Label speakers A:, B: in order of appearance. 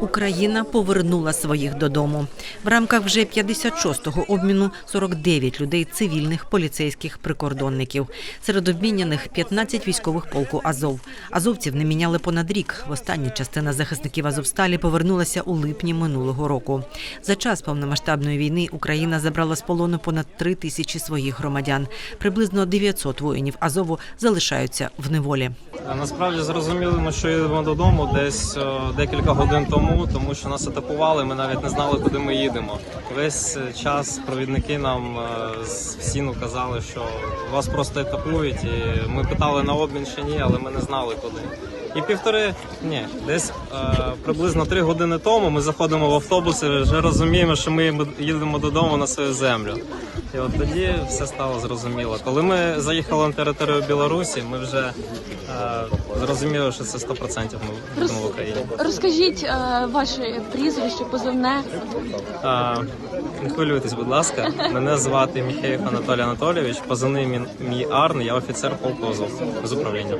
A: Україна повернула своїх додому. В рамках вже 56-го обміну 49 людей цивільних, поліцейських, прикордонників. Серед обміняних 15 військових полку Азов. Азовців не міняли понад рік. Остання частина захисників Азовсталі повернулася у липні минулого року. За час повномасштабної війни Україна забрала з полону понад 3 тисячі своїх громадян. Приблизно 900 воїнів Азову залишаються в неволі.
B: Насправді зрозуміли ми, що їдемо додому десь е, декілька годин тому, тому що нас атакували. Ми навіть не знали, куди ми їдемо. Весь е, час провідники нам е, з ФСІНу казали, що вас просто атакують. І ми питали на обмін чи ні, але ми не знали куди. І півтори ні, десь е, приблизно три години тому ми заходимо в автобус і вже розуміємо, що ми їдемо додому на свою землю. І от тоді все стало зрозуміло. Коли ми заїхали на територію Білорусі, ми вже е, зрозуміли, що це 100% ми будемо в Україні.
C: Розкажіть е, ваше прізвище, позивне.
B: Е, не хвилюйтесь, будь ласка. Мене звати Міхеєв Анатолій Анатолійович. Позивний мій, мій Арн, я офіцер полку Азов з управління.